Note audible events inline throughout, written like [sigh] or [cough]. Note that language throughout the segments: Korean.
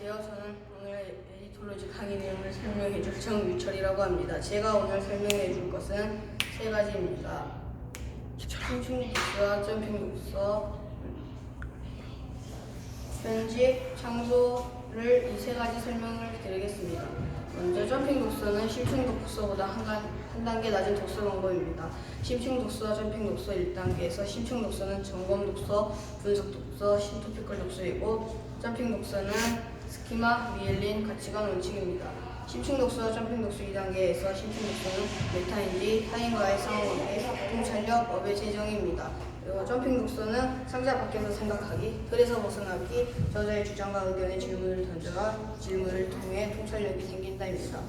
안녕하세요. 저는 오늘 에디톨로지 강의 내용을 설명해 줄 정유철이라고 합니다. 제가 오늘 설명해 줄 것은 세 가지입니다. 충충독서, 점핑 독서, 편집, 창조를 이 세 가지 설명을 드리겠습니다. 먼저 점핑 독서는 심층 독서보다 한, 간- 한 단계 낮은 독서 방법입니다. 심층 독서와 점핑 독서 1단계에서 심층 독서는 점검 독서, 분석 독서, 신토피컬 독서이고 점핑 독서는 스키마, 미엘린, 가치관 원칙입니다. 심층 독서와 점핑 독서 2단계에서 심층 독서는 메타인지, 타인과의 상호관계, 통찰력, 업의 재정입니다. 그리고 점핑 독서는 상자 밖에서 생각하기, 틀에서 벗어나기, 저자의 주장과 의견에 질문을 던져라, 질문을 통해 통찰력이 생긴다입니다.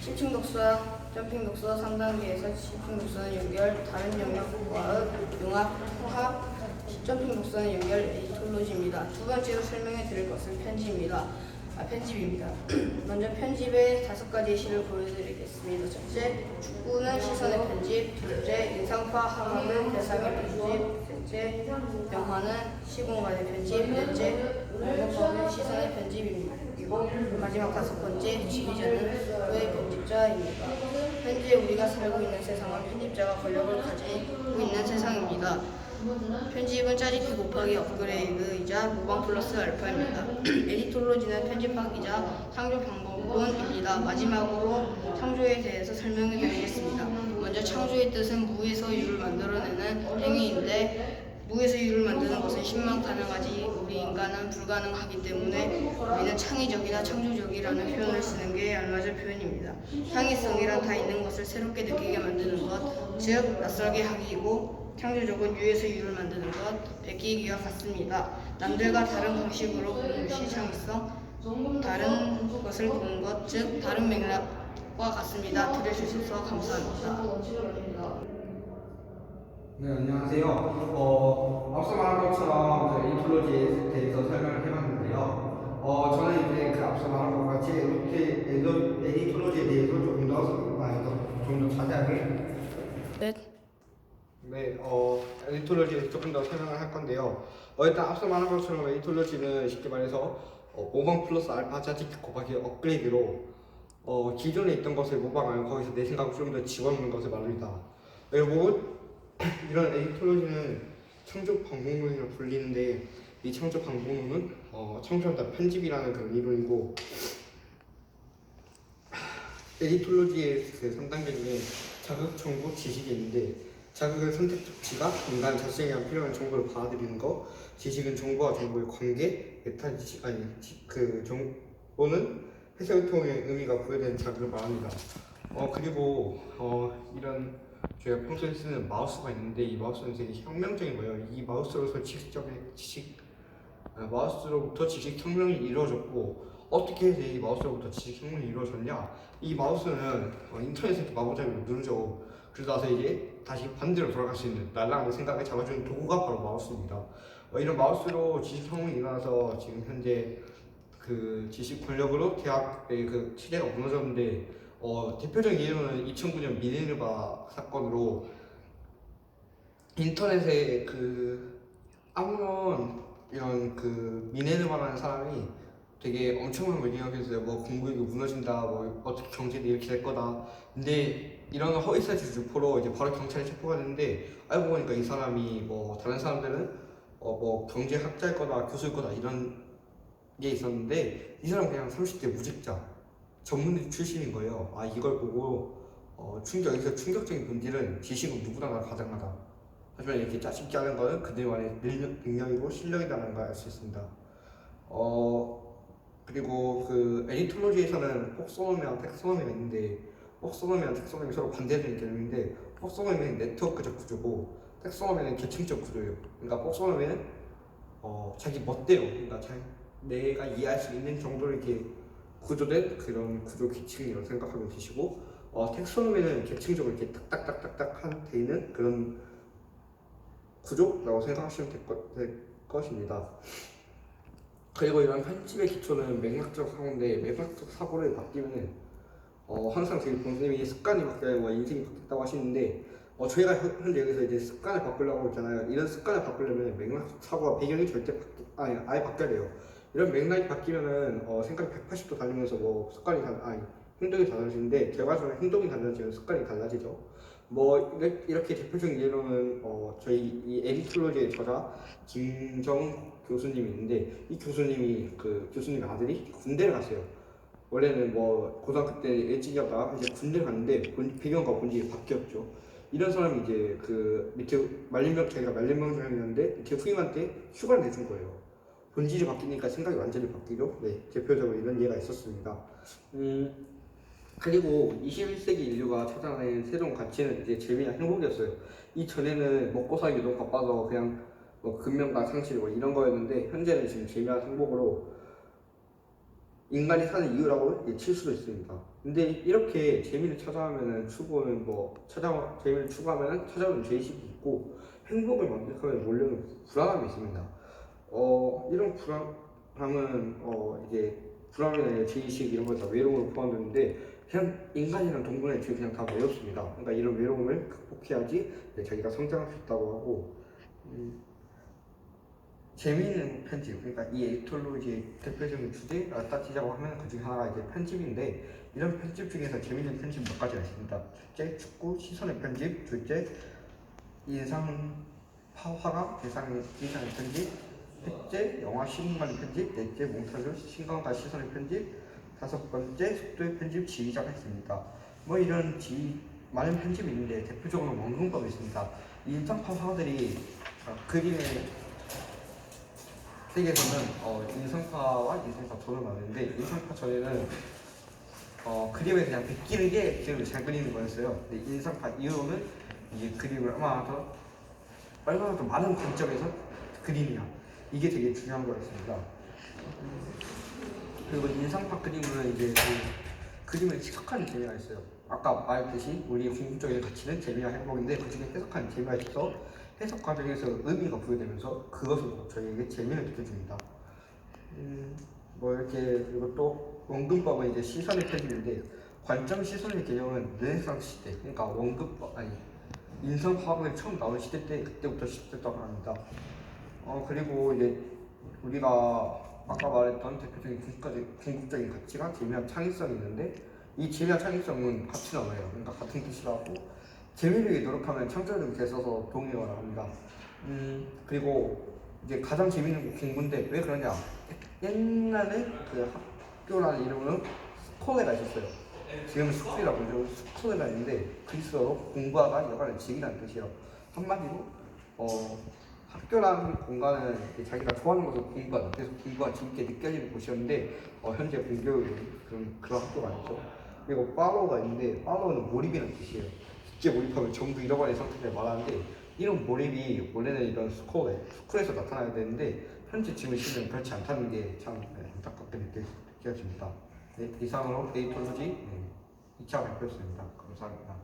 심층 독서와 점핑 독서 3단계에서 심층 독서는 연결, 다른 영역과의 융합, 통합, 점핑 독서는 연결 에디톨로지입니다. 두 번째로 설명해 드릴 것은 편지입니다. 아, 편집입니다. [clears throat] 먼저 편집의 다섯 가지 시를 보여드리겠습니다. 첫째, 축구는 시선의 편집. 둘째, 인상파 항암은 대상의 편집. 셋째, 영화는 시공간의 편집. 넷째, 공법은 시선의 편집입니다. 그리고 마지막 다섯 번째, 지휘자는 의 편집자입니다. 현재 우리가 살고 있는 세상은 편집자가 권력을 가지고 있는 세상입니다. 편집은 짜릿기 곱하기 업그레이드이자 모방 플러스 알파입니다. 에디톨로지는 편집학이자 창조 방법론입니다. 마지막으로 창조에 대해서 설명해 드리겠습니다. 먼저 창조의 뜻은 무에서 유를 만들어내는 행위인데 무에서 유를 만드는 것은 신만 가능하지 우리 인간은 불가능하기 때문에 우리는 창의적이나 창조적이라는 표현을 쓰는 게 알맞은 표현입니다. 창의성이란 다 있는 것을 새롭게 느끼게 만드는 것, 즉 낯설게 하기이고 창조적은 유에서 유를 만드는 것, 베끼기와 같습니다. 남들과 다른 방식으로 보는 것이 창의성, 다른 것을 보는 것, 즉 다른 맥락과 같습니다. 들어주셔서 감사합니다. 네, 안녕하세요. 어, 앞서 말한 것처럼 그 에디톨로지에 대해서 설명을 해봤는데요. 어, 저는 이제 그 앞서 말한 것 같이 에디- 에디- 에디톨로지에 대해서 조금 더, 좀더 자세하게 네. 네, 어, 에디톨로지에 조금 더 설명을 할 건데요. 어, 일단 앞서 말한 것처럼 에디톨로지는 쉽게 말해서 어, 모방 플러스 알파 자직 곱하기 업그레이드로 어, 기존에 있던 것을 모방하여 거기서 내 생각을 좀 더 집어넣는 것을 말합니다. 그리고 [clears throat] 이런 에디톨로지는 창조 방법론이라 불리는데 이 창조 방법론은 어, 창조한다 편집이라는 그런 이론이고 에디톨로지의 그 3단계 중에 자극, 정보, 지식이 있는데 자극은 선택 조치가 인간 자신에 대한 필요한 정보를 받아들이는 거 지식은 정보와 정보의 관계 메타 지식 아니 지- 그 정보는 해석을 통해 의미가 부여되는 자극을 말합니다. 어 그리고 어 이런 저희가 평소에 쓰는 마우스가 있는데 이 마우스는 되게 혁명적인 거예요. 이 마우스로서 지식적인 지식 아, 마우스로부터 지식 혁명이 이루어졌고 어떻게 해서 이 마우스로부터 지식 혁명이 이루어졌냐? 이 마우스는 어, 인터넷에 마구잡이로 누르죠 그러고 나서 이제 다시 반대로 돌아갈 수 있는 날아가는 생각을 잡아주는 도구가 바로 마우스입니다. 어, 이런 마우스로 지식 혁명이 일어나서 지금 현재 그 지식 권력으로 대학의 그 체제가 무너졌는데 어, 대표적인 예로는 2009년 미네르바 사건으로 인터넷에 그 아무런 이런 그 미네르바라는 사람이 되게 엄청난 걸 기억했어요. 뭐 공부력이 무너진다, 뭐 어떻게 경제도 이렇게 될 거다. 근데 이런 허위사실 유포로 이제 바로 경찰에 체포가 됐는데 알고 보니까 이 사람이 뭐 다른 사람들은 어 뭐 경제학자일 거다, 교수일 거다 이런 게 있었는데 이 사람 그냥 30대 무직자 전문의 출신인 거예요. 아 이걸 보고 어, 충격 여기서 충격적인 본질은 지식은 누구나 다 가장하다. 하지만 이렇게 짜증게 하는 거는 그들만의 능력, 능력이고 실력이라는 걸 알 수 있습니다. 어 그리고 그 에디톨로지에서는 폭소놈이랑 텍소놈이가 있는데 폭소놈이랑 텍소놈이 서로 반대되는 개념인데 폭소놈이는 네트워크적 구조고 텍소놈이는 계층적 구조예요. 그러니까 폭소놈이는 어 자기 멋대로 그러니까 자기 내가 이해할 수 있는 정도로 이렇게 구조된 그런 구조 계층이라고 생각하면 되시고 어, 텍소노미는 계층적으로 이렇게 딱딱딱딱딱 한돼 있는 그런 구조라고 생각하시면 될, 것, 될 것입니다. 그리고 이런 편집의 기초는 맥락적 사고인데 맥락적 사고를 바뀌면은 어, 항상 저희 본선생님이 습관이 바뀌어야 뭐 인생이 바뀌었다고 하시는데 어, 저희가 현- 현재 여기서 이제 습관을 바꾸려고 했잖아요. 이런 습관을 바꾸려면 맥락적 사고와 배경이 절대 바뀌, 아니 아예 바뀌어야 돼요. 이런 맥락이 바뀌면은 어, 생각이 180도 달리면서 뭐 습관이 달 아니 행동이 달라지는데 결과적으로 행동이 달라지면 습관이 달라지죠. 뭐 이렇게 대표적인 예로는 어, 저희 이 에디톨로지의 저자 김정 교수님이 있는데 이 교수님이 그 교수님 아들이 군대를 갔어요. 원래는 뭐 고등학교 때 일찍이었다가 이제 군대 갔는데 본- 배경과 본질이 바뀌었죠. 이런 사람이 이제 그 밑에 말림병 자기가 말림병장이었는데 밑에 후임한 테 휴가를 내준 거예요. 본질이 바뀌니까 생각이 완전히 바뀌죠. 네, 대표적으로 이런 예가 있었습니다. 음, 그리고 21세기 인류가 찾아낸 새로운 가치는 이제 재미와 행복이었어요. 이 전에는 먹고 살기 너무 바빠서 그냥 뭐 근면과 상실 뭐 이런 거였는데 현재는 지금 재미와 행복으로 인간이 사는 이유라고 칠 수도 있습니다. 근데 이렇게 재미를 찾아가면은 추구는 뭐 찾아 재미를 추구하면은 찾아오는 죄의식이 있고 행복을 만족하면 몰려오는 불안함이 있습니다. 어 이런 불안함은 어 이제 불안이나 죄의식 이런 거다 외로움을 포함되는데 그냥 인간이란 동물의 죄 그냥 다 외롭습니다. 그러니까 이런 외로움을 극복해야지 자기가 성장할 수 있다고 하고 음, 재미있는 편집 그러니까 이 에디톨로지의 대표적인 주제를 따지자고 하면 그 중에 하나가 이제 편집인데 이런 편집 중에서 재미있는 편집 몇 가지가 있습니다. 첫째 축구 시선의 편집, 둘째 인상 파- 화가 대상의 인상의 편집, 셋째 영화 시공간의 편집, 넷째 몽타주 신강과 시선의 편집, 다섯 번째 속도의 편집 지휘자가 있습니다. 뭐 이런 지 많은 편집이 있는데 대표적으로 원근법이 있습니다. 이 인상파 화가들이 어, 그림의 세계에서는 어, 인상파와 인상파 전을 나누는데 인상파 전에는 어, 그림을 그냥 베끼는 게 그림을 잘 그리는 거였어요. 근데 인상파 이후로는 이게 그림을 얼마나 더 얼마나 더 많은 관점에서 그리느냐 이게 되게 중요한 거였습니다. 그리고 인상파 그림은 이제 그 그림을 시각하는 재미가 있어요. 아까 말했듯이 우리의 궁극적인 가치는 재미와 행복인데 그 중에 해석하는 재미가 있어서 해석 과정에서 의미가 부여되면서 그것으로 저희에게 재미를 느껴줍니다. 음, 뭐 이렇게 또 원근법은 이제 시선의 편집인데 관점 시선의 개념은 르네상스 시대 그러니까 원근법 아니 인성 화학이 처음 나온 시대 때 그때부터 시작됐다고 합니다. 어 그리고 이제 우리가 아까 말했던 대표적인 궁극적인, 궁극적인 가치가 재미와 창의성이 있는데 이 재미와 창의성은 같이 나와요. 그러니까 같은 뜻이라고 위해 노력하면 창조력이 있어서 동의어가 나옵니다. 음 그리고 이제 가장 재미있는 게 공부인데 왜 그러냐? 옛날에 그 학교라는 이름으로 스콜레가 있었어요. 지금 스쿨이라고 그러죠. 스쿨레가 있는데 그리스어로 공부하다 여가를 즐기라는 뜻이에요. 한마디로 어 학교라는 공간은 자기가 좋아하는 것을 공부하다. 그래서 공부가 재밌게 느껴지는 곳이었는데 어, 현재 공교육은 그런 그런 학교가 아니죠. 그리고 팔로우가 있는데 팔로우는 몰입이라는 뜻이에요. 직접 몰입하면 전부 잃어버린 상태를 말하는데 이런 몰입이 원래는 이런 스쿨에 스쿨에서 나타나야 되는데 현재 지금 시는 그렇지 않다는 게 참 안타깝게 느껴- 느껴집니다. 네, 이상으로 데이톨로지 네, 2차 발표였습니다. 감사합니다.